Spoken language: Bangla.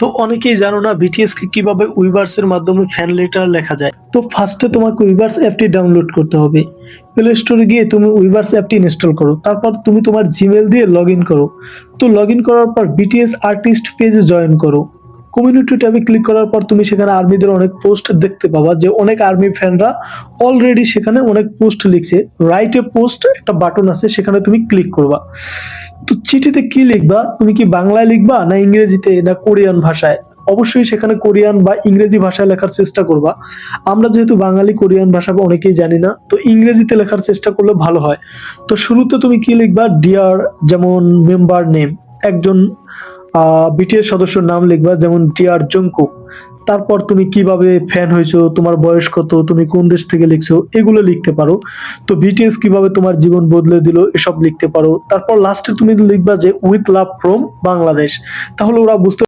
তো অনেকেই জানো না বিটিএস কে কীভাবে উইভার্স এর মাধ্যমে ফ্যান লেটার লেখা যায়। তো ফার্স্টে তোমাকে উইভার্স অ্যাপটি ডাউনলোড করতে হবে। প্লে স্টোরে গিয়ে তুমি উইভার্স অ্যাপটি ইনস্টল করো। তারপর তুমি তোমার জিমেল দিয়ে লগ করো। তো লগ করার পর বিটিএস আর্টিস্ট পেজে জয়েন করো। কমিউনিটি ট্যাবে ক্লিক করার পর তুমি সেখানে আর্মিদের অনেক পোস্ট দেখতে পাবা যে অনেক আর্মি ফ্যানরা অলরেডি সেখানে অনেক পোস্ট লিখছে। রাইটে পোস্ট একটা বাটন আছে, সেখানে তুমি ক্লিক করবা। তো চিঠিতে কি লিখবা? তুমি কি বাংলায় লিখবা না ইংরেজিতে না কোরিয়ান ভাষায়? অবশ্যই সেখানে কোরিয়ান বা ইংরেজি ভাষায় লেখার চেষ্টা করবা। আমরা যেহেতু বাঙালি, কোরিয়ান ভাষা অনেকেই জানি না, তো ইংরেজিতে লেখার চেষ্টা করলে ভালো হয়। তো শুরুতে তুমি কি লিখবা? ডিয়ার যেমন মেম্বার নেম একজন বিটিএস সদস্যর নাম লিখবা, যেমন টিআর জঙ্কুক তারপর তুমি কীভাবে ফ্যান হয়েছো, তোমার বয়স কত, তুমি কোন দেশ থেকে লিখছো, এগুলো লিখতে পারো। তো বিটিএস কীভাবে তোমার জীবন বদলে দিল, এসব লিখতে পারো। তারপর লাস্টে তুমি লিখবা যে উইথ লাভ ফ্রম বাংলাদেশ তাহলে ওরা বুঝতে